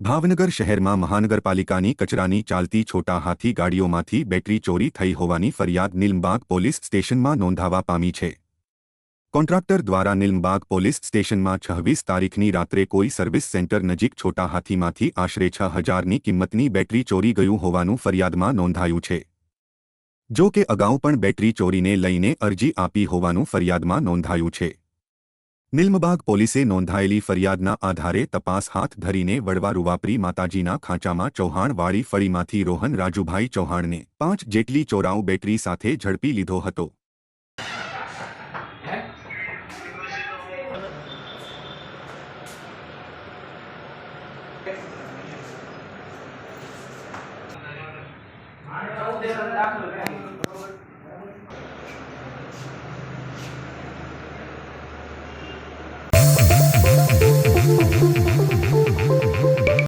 ભાવનગર શહેરમાં મહાનગરપાલિકાની કચરાની ચાલતી છોટા હાથી ગાડીઓમાંથી બેટરી ચોરી થઈ હોવાની ફરિયાદ નિલમબાગ પોલીસ સ્ટેશનમાં નોંધાવા પામી છે. કોન્ટ્રાક્ટર દ્વારા નિલમબાગ પોલીસ સ્ટેશનમાં છવ્વીસ તારીખની રાત્રે કોઈ સર્વિસ સેન્ટર નજીક છોટા હાથીમાંથી આશરે છ હજારની કિંમતની બેટરી ચોરી ગયું હોવાનું ફરિયાદમાં નોંધાયું છે. જો કે અગાઉ પણ બેટરી ચોરીને લઈને અરજી આપી હોવાનું ફરિયાદમાં નોંધાયું છે. નિલમબાગ પોલીસે નોંધાયેલી ફરિયાદના આધારે તપાસ હાથ ધરીને વડવા રૂવાપરી માતાજીના ખાંચામાં ચૌહાણવાળી ફળીમાંથી રોહન રાજુભાઈ ચૌહાણને પાંચ જેટલી ચોરાઉ બેટરી સાથે ઝડપી લીધો હતો.